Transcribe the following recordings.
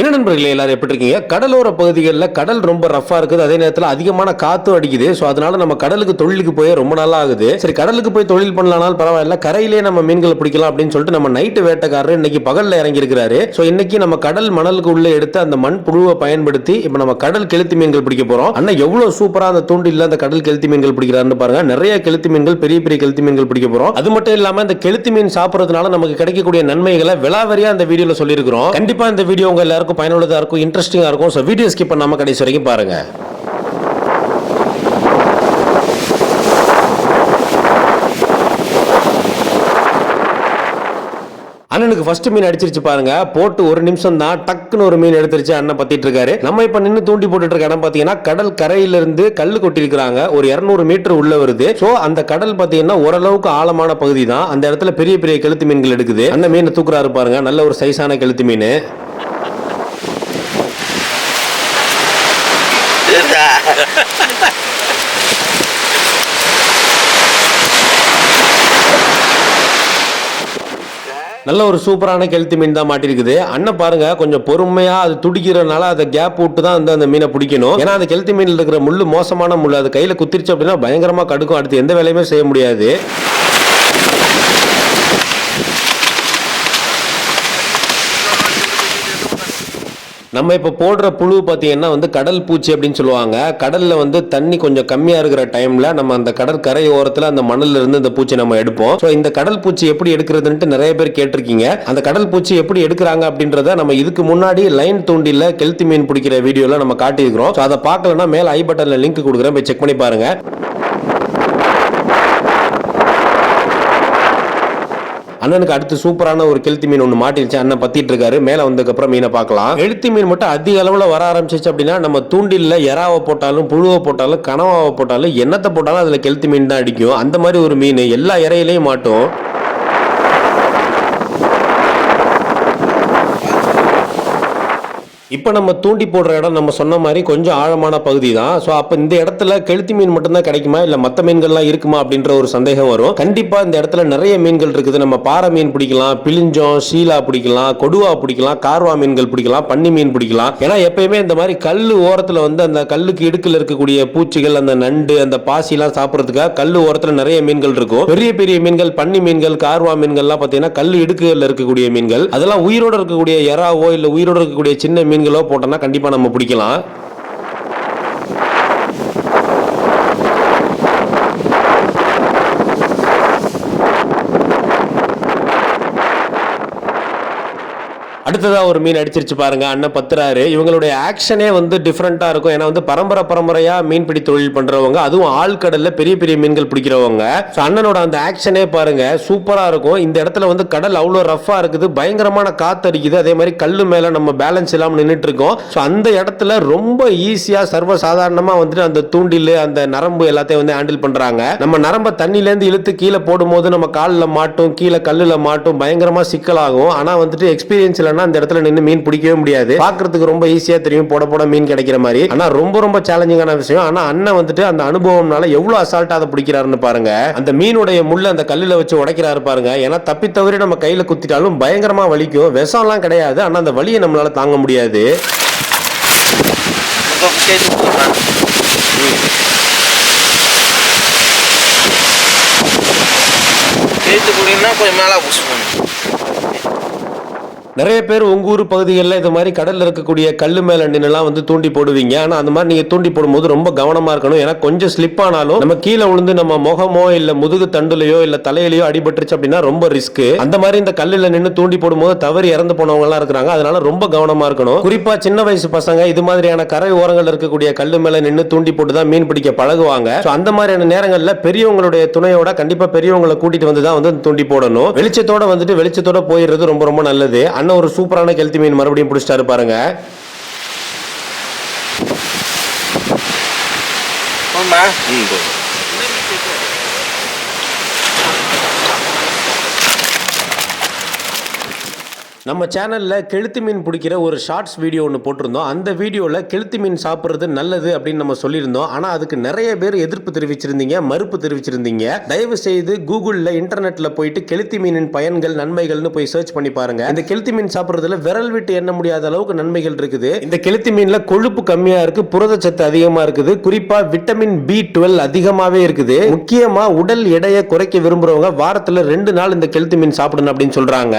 என்ன நண்பர்களே எல்லாரும் எப்படி இருக்கீங்க? கடலோர பகுதிகளில் கடல் ரொம்ப ரஃபா இருக்குது. அதே நேரத்தில் அதிகமான காத்தும் அடிக்குது. ஸோ அதனால நம்ம கடலுக்கு தொழிலுக்கு போய் ரொம்ப நாளா ஆகுது சரி கடலுக்கு போய் தொழில் பண்ணலாம்னாலும் பரவாயில்ல. கரையிலே நம்ம மீன்களை பிடிக்கலாம் அப்படின்னு சொல்லிட்டு நம்ம நைட்டு வேட்டைக்காரர் இன்னைக்கு பகல்ல இறங்கி இருக்கிறாரு ஸோ இன்னைக்கு நம்ம கடல் மணலுக்கு உள்ள எடுத்து அந்த மண் புழுவை பயன்படுத்தி இப்போ நம்ம கடல் கெளுத்தி மீன்கள் பிடிக்க போறோம். அண்ணா எவ்வளவு சூப்பரா அந்த தூண்டில் அந்த கடல் கெளுத்தி மீன்கள் பிடிக்கிறாருன்னு பாருங்க. நிறைய கெளுத்தி மீன்கள் பெரிய பெரிய கெளுத்தி மீன்கள் பிடிக்க போறோம். அது மட்டும் இல்லாம இந்த கெளுத்தி மீன் சாப்பிட்றதுனால நமக்கு கிடைக்கக்கூடிய நன்மைகளை விலாவரியா அந்த வீடியோல சொல்லியிருக்கிறோம். கண்டிப்பா இந்த வீடியோ உங்க எல்லாருக்கும் பயனுள்ளதாக இருக்கும் இன்ட்ரெஸ்டிங்காக இருக்கும். ஸோ வீடியோ ஸ்கிப் பண்ணாமல் கடைசி வரைக்கும் பாருங்க. அண்ணனுக்கு ஃபர்ஸ்ட் மீன் அடிச்சிருச்சு பாருங்க. போட்டு ஒரு நிமிஷம் தான் டக்குன்னு ஒரு மீன் எடுத்துருச்சு அண்ணன் பத்திட்டு இருக்காரு. நம்ம இப்ப நின்று தூண்டி போட்டுட்டு இருக்க இடம் பாத்தீங்கன்னா கடல் கரையில இருந்து கல் கொட்டி இருக்கிறாங்க ஒரு 200 மீட்டர் உள்ள வருது. சோ அந்த கடல் பாத்தீங்கன்னா ஓரளவுக்கு ஆழமான பகுதி தான் அந்த இடத்துல பெரிய பெரிய கெளுத்து மீன்கள் எடுக்குது. அந்த மீனை தூக்குறாரு பாருங்க. நல்ல ஒரு சைஸான கெளுத்து மீன். நல்ல ஒரு சூப்பரான கெளுத்தி மீன் தான் மாட்டிருக்குது. அண்ணன் பாருங்க கொஞ்சம் பொறுமையா அது துடிக்கிறனால அதை கேப் விட்டு தான் வந்து அந்த மீனை பிடிக்கணும். ஏன்னா அந்த கெளுத்தி மீனில் இருக்கிற முள்ளு மோசமான முள் அது கையில குத்திருச்சு அப்படின்னா பயங்கரமா கடுக்கும். அடுத்து எந்த வேலையுமே செய்ய முடியாது. நம்ம இப்போ போடுற புழு பார்த்தீங்கன்னா வந்து கடல் பூச்சி அப்படின்னு சொல்லுவாங்க. கடலில் வந்து தண்ணி கொஞ்சம் கம்மியாக இருக்கிற டைமில் நம்ம அந்த கடற்கரை ஓரத்தில் அந்த மணல்ல இருந்து இந்த பூச்சி நம்ம எடுப்போம். ஸோ இந்த கடல் பூச்சி எப்படி எடுக்கிறதுன்ட்டு நிறைய பேர் கேட்டிருக்கீங்க. அந்த கடல் பூச்சி எப்படி எடுக்கிறாங்க அப்படின்றத நம்ம இதுக்கு முன்னாடி லைன் தூண்டில கெளுத்தி மீன் பிடிக்கிற வீடியோவில் நம்ம காட்டியிருக்கிறோம். ஸோ அதை பார்க்கலன்னா மேலே ஐ பட்டனில் லிங்க் கொடுக்குறேன். போய் செக் பண்ணி பாருங்க. அண்ணனுக்கு அடுத்து சூப்பரான ஒரு கெளுத்தி மீன் ஒன்று மாட்டிருச்சு. அண்ணன் பத்திட்டு இருக்காரு மேலே வந்ததுக்கு அப்புறம் மீனை பார்க்கலாம். கெளுத்தி மீன் மட்டும் அதிக அளவில் வர ஆரம்பிச்சிச்சு அப்படின்னா நம்ம தூண்டில்ல எறாவை போட்டாலும் புழுவை போட்டாலும் கனவாவை போட்டாலும் என்னத்தை போட்டாலும் அதில் கெளுத்தி மீன் தான் அடிக்கும். அந்த மாதிரி ஒரு மீன் எல்லா இறையிலையும் மாட்டும். இப்போ நம்ம தூண்டி போடுற இடம் நம்ம சொன்ன மாதிரி கொஞ்சம் ஆழமான பகுதி தான் ஸோ அப்போ இந்த இடத்துல கெளுத்தி மீன் மட்டும்தான் கிடைக்குமா? இல்லை மற்ற மீன்கள்லாம் இருக்குமா? அப்படின்ற ஒரு சந்தேகம் வரும். கண்டிப்பாக இந்த இடத்துல நிறைய மீன்கள் இருக்குது. நம்ம பாறை மீன் பிடிக்கலாம் பிளிஞ்சம் ஷீலா பிடிக்கலாம் கொடுவா பிடிக்கலாம் கார்வா மீன்கள் பிடிக்கலாம் பன்னி மீன் பிடிக்கலாம். ஏன்னா எப்பயுமே இந்த மாதிரி கல் ஓரத்தில் வந்து அந்த கல்லுக்கு இடுக்கில் இருக்கக்கூடிய பூச்சிகள் அந்த நண்டு அந்த பாசிலாம் சாப்பிட்றதுக்காக கல் ஓரத்தில் நிறைய மீன்கள் இருக்கும். பெரிய பெரிய மீன்கள் பன்னி மீன்கள் கார்வா மீன்கள்லாம் பார்த்தீங்கன்னா கல் இடுக்குகளில் இருக்கக்கூடிய மீன்கள். அதெல்லாம் உயிரோட இருக்கக்கூடிய எறாவோ இல்லை உயிரோட இருக்கக்கூடிய சின்ன மீன் மீன்களோ போட்டோம்னா கண்டிப்பாக நம்ம பிடிக்கலாம். அடுத்ததாக ஒரு மீன் அடிச்சிருச்சு பாருங்க அண்ணன் பத்துறாரு. இவங்களுடைய ஆக்ஷனே வந்து டிஃப்ரெண்ட்டாக இருக்கும். ஏன்னா வந்து பரம்பரை பரம்பரையாக மீன்பிடி தொழில் பண்ணுறவங்க அதுவும் ஆழ்கடலில் பெரிய பெரிய மீன்கள் பிடிக்கிறவங்க. ஸோ அண்ணனோட அந்த ஆக்ஷனே பாருங்க சூப்பராக இருக்கும். இந்த இடத்துல வந்து கடல் அவ்வளோ ரஃபாக இருக்குது. பயங்கரமான காத்து அடிக்குது. அதே மாதிரி கல் மேலே நம்ம பேலன்ஸ் இல்லாமல் நின்றுட்டு இருக்கோம். ஸோ அந்த இடத்துல ரொம்ப ஈஸியாக சர்வ சாதாரணமாக வந்துட்டு அந்த தூண்டில் அந்த நரம்பு எல்லாத்தையும் வந்து ஹேண்டில் பண்ணுறாங்க நம்ம நரம்பை தண்ணியிலேருந்து இழுத்து கீழே போடும்போது நம்ம காலில் மாட்டும் கீழே கல்லில் மாட்டும் பயங்கரமாக சிக்கலாகும். ஆனால் வந்துட்டு எக்ஸ்பீரியன்ஸ் இல்லைன்னா அந்த இடத்துல நின்று மீன் பிடிக்கவே முடியாது. பாக்குறதுக்கு ரொம்ப ஈஸியா தெரியும். போட போட மீன் கிடைக்கிற மாதிரி. ஆனா ரொம்ப ரொம்ப சேலஞ்சிங்கான விஷயம். ஆனா அண்ணன் வந்துட்டு அந்த அனுபவம்னால எவ்வளவு அசால்ட்டா அதை பிடிக்கிறாருன்னு பாருங்க. அந்த மீனுடைய முள்ள அந்த கல்லுல வச்சு உடைக்கிறாரு பாருங்க. ஏன்னா தப்பி தவறி நம்ம கையில குத்திட்டாலும் பயங்கரமா வலிக்கும். விஷம்லாம் கிடையாது. ஆனா அந்த வலியை நம்மளால தாங்க முடியாது. கேட்டு கொஞ்சம் மேலே புஷ் பண்ணு நிறைய பேர் உங்கள் ஊர் பகுதிகளில் இது மாதிரி கடலில் இருக்கக்கூடிய கல் மேல நின்னுலாம் வந்து தூண்டி போடுவீங்க. ஆனால் அந்த மாதிரி நீங்கள் தூண்டி போடும்போது ரொம்ப கவனமாக இருக்கணும். ஏன்னா கொஞ்சம் ஸ்லிப் ஆனாலும் நம்ம கீழே விழுந்து நம்ம முகமோ இல்லை முதுகு தண்டுலையோ இல்லை தலையிலையோ அடிபட்டுருச்சு அப்படின்னா ரொம்ப ரிஸ்க் அந்த மாதிரி இந்த கல்லில் நின்று தூண்டி போடும்போது தவறி இறந்து போனவங்கலாம் இருக்கிறாங்க. அதனால ரொம்ப கவனமா இருக்கணும். குறிப்பா சின்ன வயசு பசங்க இது மாதிரியான கரை ஓரங்கள் இருக்கக்கூடிய கல்லு மேல நின்று தூண்டி போட்டு தான் மீன் பிடிக்க பழகுவாங்க. ஸோ அந்த மாதிரியான நேரங்களில் பெரியவங்களுடைய துணையோட கண்டிப்பா பெரியவங்களை கூட்டிட்டு வந்து தான் வந்து தூண்டி போடணும். வெளிச்சத்தோட வந்துட்டு வெளிச்சத்தோட போயிடுறது ரொம்ப ரொம்ப நல்லது. அண்ணன் ஒரு சூப்பரான கெளுத்தி மீன் மறுபடியும் பிடிச்சிட்டாரு பாருங்க. போமா ம் போதும். நம்ம சேனலில் கெளுத்தி மீன் பிடிக்கிற ஒரு ஷார்ட்ஸ் வீடியோ ஒன்று போட்டிருந்தோம். அந்த வீடியோவில் கெளுத்தி மீன் சாப்பிட்றது நல்லது அப்படின்னு நம்ம சொல்லியிருந்தோம். ஆனால் அதுக்கு நிறைய பேர் எதிர்ப்பு தெரிவிச்சிருந்தீங்க மறுப்பு தெரிவிச்சிருந்தீங்க. தயவு செய்து கூகுளில் இன்டர்நெட்டில் போயிட்டு கெளுத்தி மீனின் பயன்கள் நன்மைகள்னு போய் சர்ச் பண்ணி பாருங்க. இந்த கெளுத்தி மீன் சாப்பிட்றதுல விரல் விட்டு எண்ண முடியாத அளவுக்கு நன்மைகள் இருக்குது. இந்த கெளுத்தி மீனில் கொழுப்பு கம்மியாக இருக்கு புரதச்சத்து அதிகமாக இருக்குது. குறிப்பாக விட்டமின் பி டுவெல் அதிகமாகவே இருக்குது. முக்கியமாக உடல் எடையை குறைக்க விரும்புகிறவங்க வாரத்தில் ரெண்டு நாள் இந்த கெளுத்தி மீன் சாப்பிடணும் அப்படின்னு சொல்கிறாங்க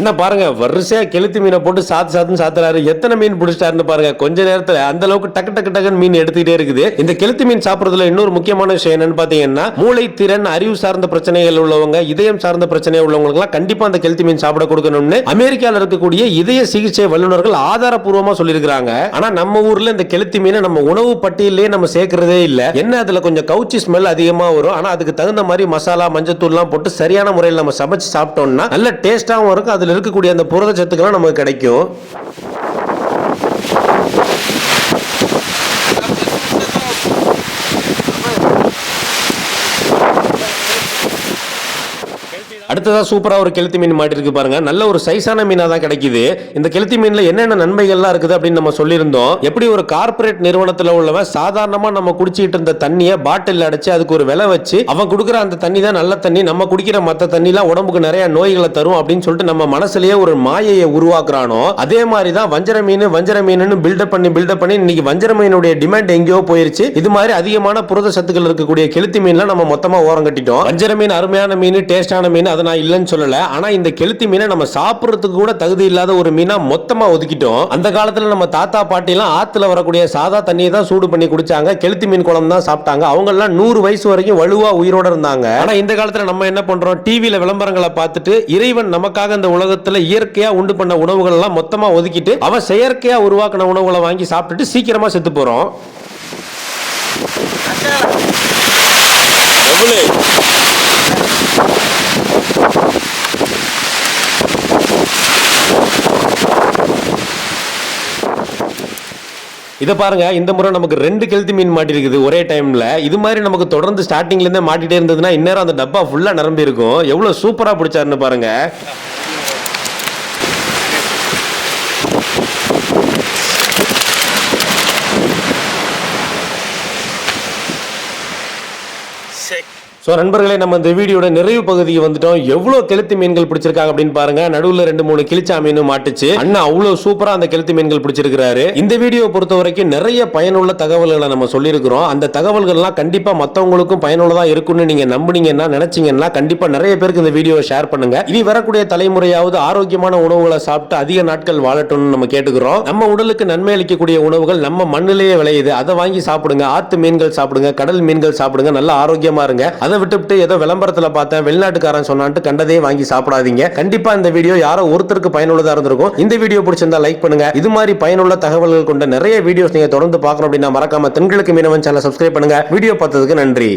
அண்ணா பாருங்க வரிசையா கெளுத்தி மீனை போட்டு சாத்து சாத்துன்னு சாத்துறாரு. எத்தனை மீன் பிடிச்சிட்டாருன்னு பாருங்க. கொஞ்ச நேரத்துல அந்த அளவுக்கு டக்கு டக்கு டக்குன்னு மீன் எடுத்துக்கிட்டே இருக்குது. இந்த கெளுத்தி மீன் சாப்பிடுறதுல இன்னொரு முக்கியமான விஷயம் என்னன்னு பாத்தீங்கன்னா மூளை திறன் அறிவு சார்ந்த பிரச்சனைகள் உள்ளவங்க இதயம் சார்ந்த பிரச்சனை உள்ளவங்களுக்கு எல்லாம் கண்டிப்பா அந்த கெளுத்தி மீன் சாப்பிட கொடுக்கணும்னு அமெரிக்கால இருக்கக்கூடிய இதய சிகிச்சை வல்லுநர்கள் ஆதாரப்பூர்வமா சொல்லியிருக்காங்க ஆனா நம்ம ஊர்ல இந்த கெளுத்தி மீனை நம்ம உணவு பட்டியலே நம்ம சேர்க்கறதே இல்ல. என்ன அதுல கொஞ்சம் கவுச்சி ஸ்மெல் அதிகமா வரும். ஆனா அதுக்கு தகுந்த மாதிரி மசாலா மஞ்சத்தூள் எல்லாம் போட்டு சரியான முறையில் நம்ம சமைச்சு சாப்பிட்டோம்னா நல்ல டேஸ்டாவும் இருக்கும். அதுல இருக்கக்கூடிய அந்த புரத சத்துக்கெல்லாம் நமக்கு கிடைக்கும். அடுத்ததா சூப்பராக ஒரு கெளுத்தி மீன் மாட்டிருக்கு பாருங்க. நல்ல ஒரு சைஸான மீனாக தான் கிடைக்குது. இந்த கெளுத்தி மீனில் என்னென்ன நன்மைகள்லாம் இருக்குது அப்படின்னு நம்ம சொல்லியிருந்தோம். எப்படி ஒரு கார்ப்பரேட் நிறுவனத்தில் உள்ளவன் சாதாரணமாக நம்ம குடிச்சிட்டு இருந்த தண்ணியை பாட்டில் அடைச்சு அதுக்கு ஒரு விலை வச்சு அவன் கொடுக்குற அந்த தண்ணி தான் நல்ல தண்ணி நம்ம குடிக்கிற மற்ற தண்ணிலாம் உடம்புக்கு நிறைய நோய்களை தரும் அப்படின்னு சொல்லிட்டு நம்ம மனசுலயே ஒரு மாயையை உருவாக்குறானோ அதே மாதிரி தான் வஞ்சர மீன் வஞ்சர மீன் பில்டப் பண்ணி பில்டப் பண்ணி இன்னைக்கு வஞ்சர மீனுடைய டிமாண்ட் எங்கேயோ போயிருச்சு. இது மாதிரி அதிகமான புரத சத்துக்கள் இருக்கக்கூடிய கெளுத்தி மீன்லாம் நம்ம மொத்தமாக ஓரம் கட்டிட்டோம். வஞ்சர மீன் அருமையான மீன் டேஸ்டான மீன் அதை நான் இல்லைன்னு சொல்லல. ஆனா இந்த கெளுத்தி மீனை நம்ம சாப்பிடுறதுக்கு கூட தகுதி இல்லாத ஒரு மீனா மொத்தமா ஒதுக்கிட்டோம். அந்த காலத்துல நம்ம தாத்தா பாட்டி எல்லாம் ஆத்துல வரக்கூடிய சாதா தண்ணியை தான் சூடு பண்ணி குடிச்சாங்க. கெளுத்தி மீன் குழம்பு தான் சாப்பிட்டாங்க. அவங்க எல்லாம் நூறு வயசு வரைக்கும் வலுவா உயிரோட இருந்தாங்க. ஆனா இந்த காலத்துல நம்ம என்ன பண்றோம்? டிவில விளம்பரங்களை பார்த்துட்டு இறைவன் நமக்காக இந்த உலகத்துல இயற்கையா உண்டு பண்ண உணவுகள் எல்லாம் மொத்தமா ஒதுக்கிட்டு அவன் செயற்கையா உருவாக்கின உணவுகளை வாங்கி சாப்பிட்டுட்டு சீக்கிரமா செத்து போறோம். இதை பாருங்க இந்த முறை நமக்கு ரெண்டு கெளுத்தி மீன் மாட்டிருக்குது ஒரே டைம்ல இது மாதிரி நமக்கு தொடர்ந்து ஸ்டார்டிங்ல இருந்தே மாட்டிட்டே இருந்ததுன்னா இந்நேரம் அந்த டப்பா ஃபுல்லா நிரம்பி இருக்கும் எவ்வளவு சூப்பரா பிடிச்சாருன்னு பாருங்க. ஸோ நண்பர்களே நம்ம இந்த வீடியோட நிறைவு பகுதிக்கு வந்துட்டோம். எவ்வளோ கெளுத்தி மீன்கள் பிடிச்சிருக்காங்க அப்படின்னு பாருங்க. நடுவில் ரெண்டு மூணு கிளிச்சா மீனும் மாட்டுச்சு. அண்ணா அவ்வளோ சூப்பராக அந்த கெளுத்தி மீன்கள் பிடிச்சிருக்காரு இந்த வீடியோ பொறுத்த வரைக்கும் நிறைய பயனுள்ள தகவல்களை நம்ம சொல்லியிருக்கிறோம். அந்த தகவல்கள்லாம் கண்டிப்பாக மற்றவங்களுக்கும் பயனுள்ளதாக இருக்கும்னு நீங்கள் நம்புனீங்கன்னா நினச்சிங்கன்னா கண்டிப்பாக நிறைய பேருக்கு இந்த வீடியோவை ஷேர் பண்ணுங்க. இனி வரக்கூடிய தலைமுறையாவது ஆரோக்கியமான உணவுகளை சாப்பிட்டு அதிக நாட்கள் வாழட்டும்னு நம்ம கேட்டுக்கிறோம். நம்ம உடலுக்கு நன்மை அளிக்கக்கூடிய உணவுகள் நம்ம மண்ணிலேயே விளையுது. அதை வாங்கி சாப்பிடுங்க. ஆத்து மீன்கள் சாப்பிடுங்க. கடல் மீன்கள் சாப்பிடுங்க. நல்லா ஆரோக்கியமாக இருங்க. அதை விட்டுவிட்டு ஏதோ விளம்பரத்துல பார்த்தேன் வெளிநாட்டுக்காரன் சொன்னான்ட்டு கண்டதே வாங்கி சாப்பிடாதீங்க. கண்டிப்பா இந்த வீடியோ யாரோ ஒருத்தருக்கு பயனுள்ளதா இருந்திருக்கும். இந்த வீடியோ பிடிச்சிருந்தா லைக் பண்ணுங்க. இது மாதிரி பயனுள்ள தகவல்கள் கொண்ட நிறைய வீடியோஸ் நீங்க தொடர்ந்து பார்க்கணும் அப்படின்னா மறக்காம தென்கிழக்கு மீனவன் சேனல் சப்ஸ்கிரைப் பண்ணுங்க. வீடியோ பார்த்ததுக்கு நன்றி.